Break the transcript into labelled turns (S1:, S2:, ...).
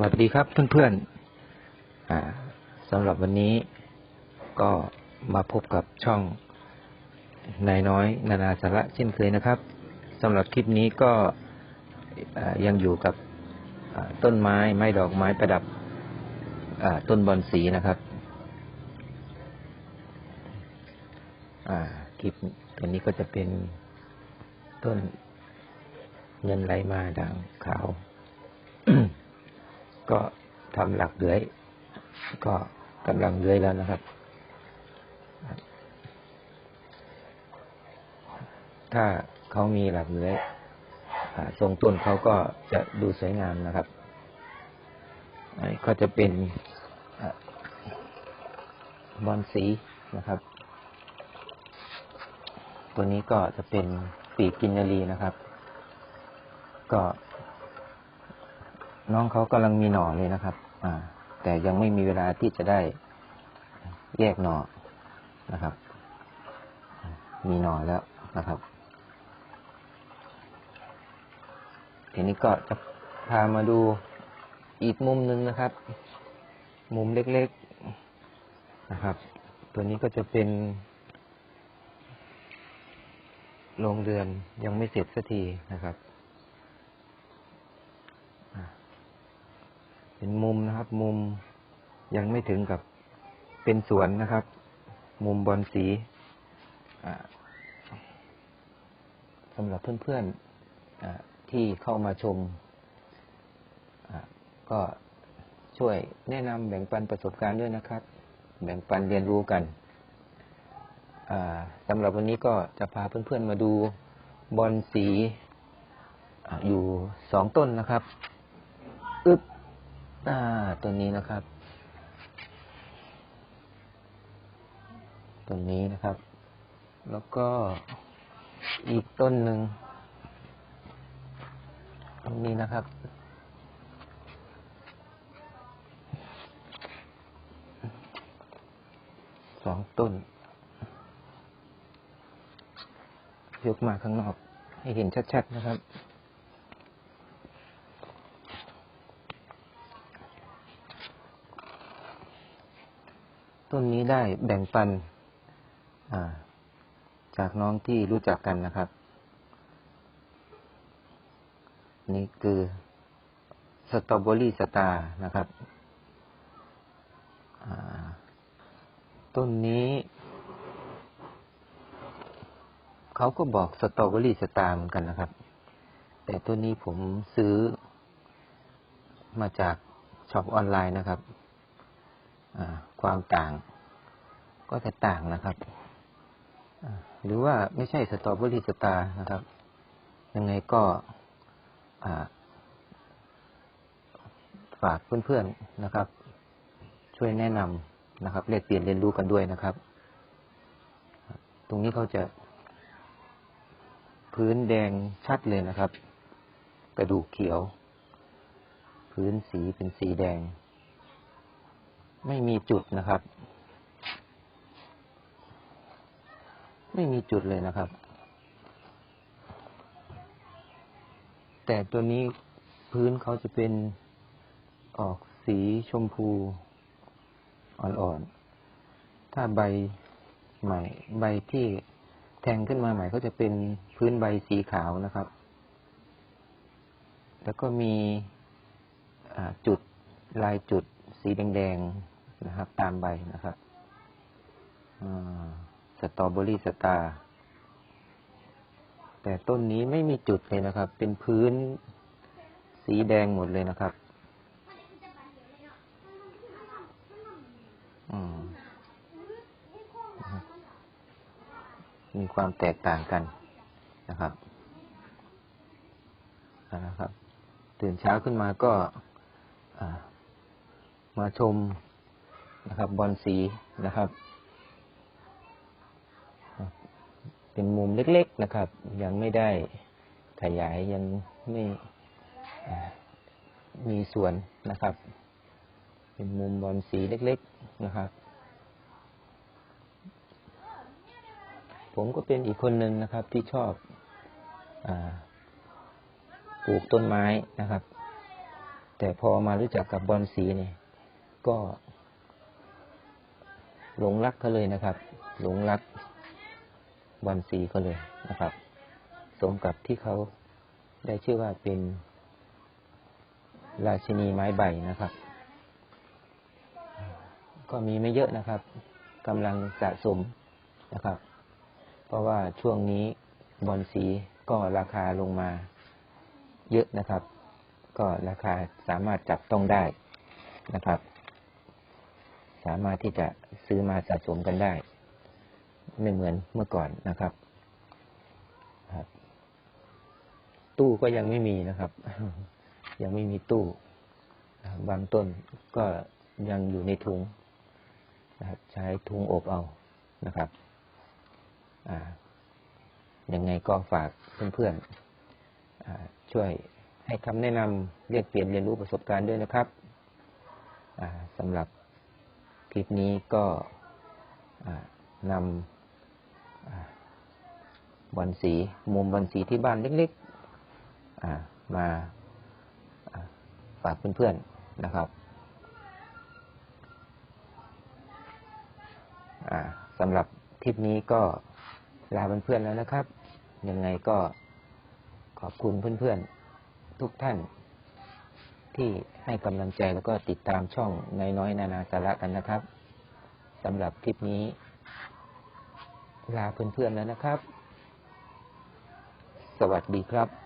S1: วัสดีครับเพื่อนๆสำหรับวันนี้ก็มาพบกับช่องนายน้อย นานาสาระเช่นเคยนะครับสำหรับคลิปนี้ก็ยังอยู่กับต้นไม้ไม้ดอกไม้ประดับต้นบอนสีนะครับคลิปตัวนี้ก็จะเป็นต้นเงินไหลมาด่างขาว ก็ทำหลักเลื้อย ก็กำลังเลื้อยแล้วนะครับ ถ้าเขามีหลักเลื้อยทรงต้นเขาก็จะดูสวยงามนะครับอันนี้ก็จะเป็นอบอนสีนะครับ ตัวนี้ก็จะเป็นปีกกินนารีนะครับ ก็ น้องเขากำลังมีหน่อเลยนะครับ อ่า แต่ยังไม่มีเวลาที่จะได้แยกหน่อนะครับ มีหน่อแล้วนะครับ ทีนี้ก็จะพามาดูอีกมุมหนึ่งนะครับ มุมเล็กๆนะครับ ตัวนี้ก็จะเป็นโรงเรือนยังไม่เสร็จสักทีนะครับ เป็นมุมนะครับ มุมยังไม่ถึงกับเป็นสวนนะครับ มุมบอลสีสำหรับเพื่อนๆที่เข้ามาชมก็ช่วยแนะนำแบ่งปันประสบการณ์ด้วยนะครับ แบ่งปันเรียนรู้กันสำหรับวันนี้ก็จะพาเพื่อนๆมาดูบอลสีออยู่สองต้นนะครับ อึ๊บ อ่า ตัวนี้นะครับ ตัวนี้นะครับ แล้วก็อีกต้นหนึ่งตรงนี้นะครับ สองต้น ยกมาข้างนอก ให้เห็นชัด ๆ นะครับ ต้นนี้ได้แบ่งปันจากน้องที่รู้จักกันนะครับ นี่คือสตรอเบอรี่สตาร์นะครับต้นนี้เขาก็บอกสตรอเบอรี่สตาร์เหมือนกันนะครับ แต่ต้นนี้ผมซื้อมาจากช็อปออนไลน์นะครับ ความต่างก็จะต่างนะครับหรือว่าไม่ใช่สตรอเบอรี่สตาร์นะครับ ยังไงก็ฝากเพื่อนๆนะครับ ช่วยแนะนำนะครับเรียกเปลี่ยนเรียนรู้กันด้วยนะครับ ตรงนี้เขาจะ พื้นแดงชัดเลยนะครับ กระดูกเขียว พื้นสีเป็นสีแดง ไม่มีจุดนะครับ ไม่มีจุดเลยนะครับ แต่ตัวนี้พื้นเขาจะเป็นออกสีชมพูอ่อนๆ ถ้าใบใหม่ ใบที่แทงขึ้นมาใหม่ก็จะเป็นพื้นใบสีขาวนะครับ แล้วก็มีจุดลายจุดสีแดงๆ นะครับ ตามใบนะครับสตรอเบอรี่สตาร์แต่ต้นนี้ไม่มีจุดเลยนะครับ เป็นพื้นสีแดงหมดเลยนะครับมีความแตกต่างกันนะครับนะครับ ตื่นเช้าขึ้นมาก็มาชม นะครับ บอลสีนะครับ เป็นมุมเล็กๆนะครับ ยังไม่ได้ขยายยังไม่มีส่วนนะครับ เป็นมุมบอลสีเล็ก ๆนะครับ ผมก็เป็นอีกคนหนึ่งนะครับที่ชอบอปลูกต้นไม้นะครับ แต่พอมารู้จักกับบอลสีเนี่ยก็ หลงรักเขาเลยนะครับ หลงรักบอลสีเขาเลยนะครับ สมกับที่เขาได้ชื่อว่าเป็นราชินีไม้ใบนะครับ ก็มีไม่เยอะนะครับกำลังสะสมนะครับ เพราะว่าช่วงนี้บอลสีก็ราคาลงมาเยอะนะครับ ก็ราคาสามารถจับต้องได้นะครับ สามารถที่จะซื้อมาสะสมกันได้ ไม่เหมือนเมื่อก่อนนะครับ ตู้ก็ยังไม่มีนะครับ ยังไม่มีตู้บางต้นก็ยังอยู่ในถุงนะครับ ใช้ถุงอบเอานะครับยังไงก็ฝากเพื่อนๆช่วยให้คำแนะนำเรียกเปลี่ยนเรียนรู้ประสบการณ์ด้วยนะครับสำหรับ ลิปนี้ก็นำบอลสีมุมบอลสีที่บ้านเล็กๆมาฝากเพื่อนๆนะครับสำหรับคลิปนี้ก็ลาเพื่อนๆแล้วนะครับ ยังไงก็ขอบคุณเพื่อนๆทุกท่าน ที่ให้กำลังใจแล้วก็ติดตามช่องนายน้อยนานาสาระกันนะครับสำหรับคลิปนี้ ลาเพื่อนๆแล้วนะครับ สวัสดีครับ